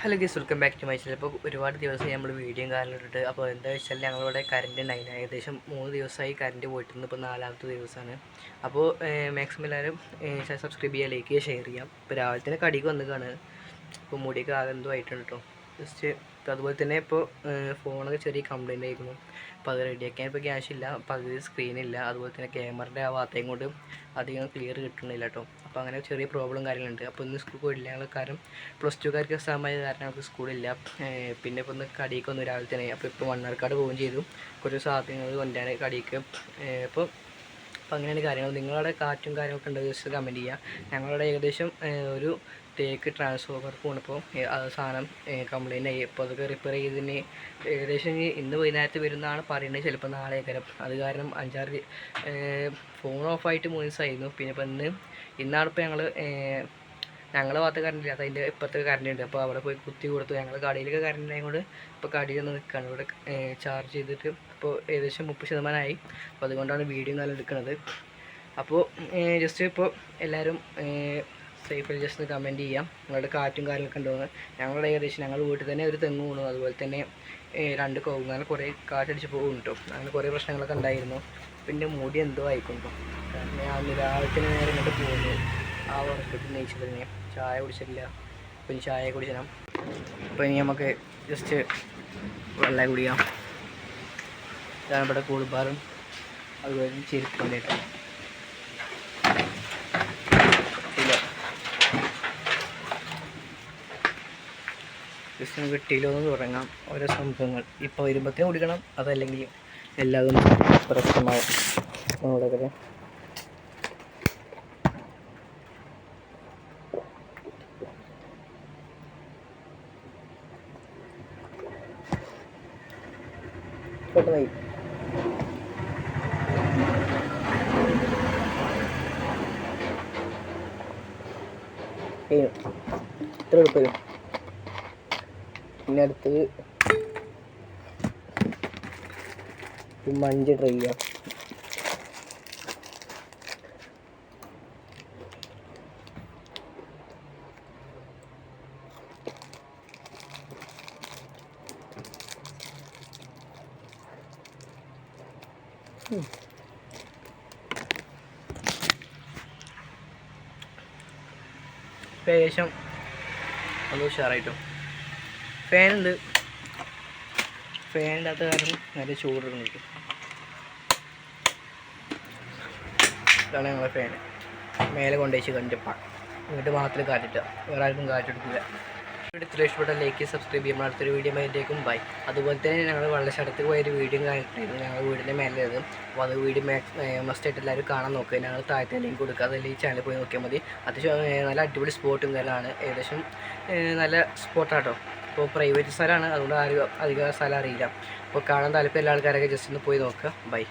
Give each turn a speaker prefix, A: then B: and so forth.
A: Hello guys welcome back to my channel ഇപ്പോൾ ഒരുപാട് ദിവസമായി നമ്മൾ വീഡിയോ കാര്യങ്ങളും ഇട്ടിട്ട്. അപ്പോൾ എന്താ വെച്ചാൽ ഞങ്ങളിവിടെ കറണ്ട് ഉണ്ടായില്ല ഏകദേശം മൂന്ന് ദിവസമായി കറണ്ട് പോയിട്ടുണ്ട് ഇപ്പോൾ നാലാമത്തെ ദിവസമാണ്. അപ്പോൾ മാക്സിമം എല്ലാവരും സബ്സ്ക്രൈബ് ചെയ്യുക ലൈക്ക് ചെയ്യുക ഷെയർ ചെയ്യാം ഇപ്പോൾ രാവിലെ തന്നെ കടിക്ക് വന്നിക്കാണ് ഇപ്പോൾ മുടിയൊക്കെ ആകെ എന്തോ ആയിട്ടുണ്ട് കേട്ടോ ജസ്റ്റ് അതുപോലെ തന്നെ ഇപ്പോൾ ഫോണൊക്കെ ചെറിയ കംപ്ലൈന്റ് ആയിരുന്നു അപ്പോൾ അത് റെഡിയാക്കാൻ ഇപ്പോൾ ക്യാഷ് ഇല്ല. പകുതി സ്ക്രീനില്ല അതുപോലെ തന്നെ ക്യാമറയുടെ ആ ഭാഗത്തേയും കൊണ്ട് അധികം ക്ലിയർ കിട്ടുന്നില്ല കേട്ടോ അപ്പോൾ അങ്ങനെ ചെറിയ പ്രോബ്ലം കാര്യങ്ങളുണ്ട്. അപ്പോൾ ഇന്ന് സ്കൂൾ പോയിട്ടില്ല ഞങ്ങൾ കാരണം പ്ലസ് ടുക്കാർക്ക് എക്സാം ആയ കാരണം ഞങ്ങൾക്ക് സ്കൂളില്ല പിന്നെ ഇപ്പോൾ ഒന്ന് കടിയൊക്കെ ഒന്ന് രാവിലെ തന്നെ. അപ്പോൾ ഇപ്പോൾ മണ്ണാർക്കാട് പോവുകയും ചെയ്തു. കുറച്ച് സാധനങ്ങൾ കൊണ്ടാണ് കടിയൊക്കെ ഏഹ് അപ്പോൾ അങ്ങനെയാണ് കാര്യങ്ങൾ. നിങ്ങളുടെ കാറ്റും കാര്യങ്ങളൊക്കെ ഉണ്ടെങ്കിൽ ജസ്റ്റ് കമന്റ് ചെയ്യുക ഞങ്ങളുടെ ഏകദേശം ഒരു തേക്ക് ട്രാൻസ്ഫോമർ പോണിപ്പോൾ സാധനം കംപ്ലൈന്റ് ആയി. അപ്പോൾ അതൊക്കെ റിപ്പയർ ചെയ്തതിന് ഏകദേശം ഇനി ഇന്ന് വൈകുന്നേരത്ത് വരുന്നതാണ് പറയുന്നത് ചിലപ്പോൾ നാളെ കരം അത് കാരണം അഞ്ചാറ് ഫോൺ ഓഫായിട്ട് മൂന്ന് ദിവസമായിരുന്നു. പിന്നെ ഇപ്പം ഇന്ന് ഇന്നാണ് ഇപ്പോൾ ഞങ്ങൾ ഭാഗത്ത് കറണ്ട് ഇല്ല അതിന്റെ ഇപ്പുറത്തെ കറണ്ട് ഉണ്ട്. അപ്പോൾ അവിടെ പോയി കുത്തി കൊടുത്തു. ഞങ്ങൾ കടയിലൊക്കെ കറണ്ട് ആയതുകൊണ്ട് ഇപ്പോൾ കടയിൽ നിന്ന് നിൽക്കുകയാണ് ഇവിടെ ചാർജ് ചെയ്തിട്ട് ഇപ്പോൾ ഏകദേശം മുപ്പത് ശതമാനമായി. അപ്പോൾ അതുകൊണ്ടാണ് വീഡിയോ നല്ല എടുക്കുന്നത് അപ്പോൾ ജസ്റ്റ് ഇപ്പോൾ എല്ലാവരും സേഫിൽ ജസ്റ്റ് കമന്റ് ചെയ്യാം. നിങ്ങളുടെ കാറ്റും കാര്യങ്ങളൊക്കെ ഉണ്ടോയെന്ന് ഞങ്ങളുടെ ഏകദേശം ഞങ്ങൾ വീട്ടിൽ തന്നെ ഒരു തെങ്ങ് വീണു. അതുപോലെ തന്നെ രണ്ട് കവുങ്ങ് അങ്ങനെ കുറേ കാറ്റടിച്ച് പോകും കേട്ടോ അങ്ങനെ കുറേ പ്രശ്നങ്ങളൊക്കെ ഉണ്ടായിരുന്നു. പിന്നെ മുടി എന്തോ ആയിക്കൊണ്ടോ കാരണം ഞാൻ രാവിലെ തന്നെ നേരെ ഇങ്ങോട്ട് പോകുന്നു ആ ഉറക്കത്തിൽ നയിച്ചത് തന്നെ ചായ കുടിച്ചിട്ടില്ല. അപ്പോൾ ഇനി ചായ കുടിച്ചണം അപ്പോൾ ഇനി നമുക്ക് ജസ്റ്റ് വെള്ളം കുടിക്കാം ഇതാണ് ഇവിടെ കൂളിബാറും അതുപോലെ ചെരുപ്പ് വന്നിട്ട് ഇല്ല? ജസ്റ്റ് നമുക്ക് കിട്ടിയില്ലോ എന്ന് തുടങ്ങാം. ഓരോ സംഭവങ്ങൾ. ഇപ്പോൾ വരുമ്പോഴത്തേക്കും കുടിക്കണം അതല്ലെങ്കിൽ എല്ലാതും പ്രശ്നമാവും. നമ്മളൊക്കെ പെട്ടെന്നായി പോയി ഇത്ര എളുപ്പം വരും പിന്നെ അടുത്തത് ഈ മഞ്ച് ട്രൈ ചെയ്യാം ഏകദേശം ഒന്ന് ഉഷാറായിട്ടും. ഫാനുണ്ട്. ഫാനിന്റെ അകത്ത് കാരണം നല്ല ചൂടുണ്ട്. ഇതാണ് ഞങ്ങളെ ഫാന് മേലെ കൊണ്ടുവച്ച് കണ്ടിപ്പാണ് എന്നിട്ട് മാത്രമേ കാറ്റിട്ട. വേറെ ആർക്കും കാറ്റെടുക്കില്ല വീഡിയോ ഇഷ്ടപ്പെട്ട ലൈക്ക് സബ്സ്ക്രൈബ് ചെയ്യുമ്പോൾ അടുത്തൊരു വീഡിയോ ആയിട്ടേക്കും ബൈ അതുപോലെ തന്നെ ഞങ്ങൾ വെള്ളച്ചാട്ടത്തിൽ പോയൊരു വീഡിയോ കാണിട്ടായിരുന്നു ഞങ്ങൾ വീടിന്റെ മേലെ അത് അപ്പോൾ അത് വീഡിയോ മസ്റ്റ് ആയിട്ട് എല്ലാവരും കാണാൻ നോക്കുക ഞങ്ങൾ താഴത്തെ ലിങ്ക് കൊടുക്കുക അതിൽ ഈ ചാനൽ പോയി നോക്കിയാൽ മതി അത്യാവശ്യം നല്ല അടിപൊളി സ്പോട്ടും കാര്യമാണ് ഏകദേശം നല്ല സ്പോട്ടാട്ടോ അപ്പോൾ പ്രൈവറ്റ് സ്ഥലമാണ് അതുകൊണ്ട് ആരും അധികം സ്ഥലം അറിയില്ല അപ്പോൾ കാണാൻ താല്പര്യമുള്ള ആൾക്കാരൊക്കെ ജസ്റ്റ് ഒന്ന് പോയി നോക്കുക ബൈ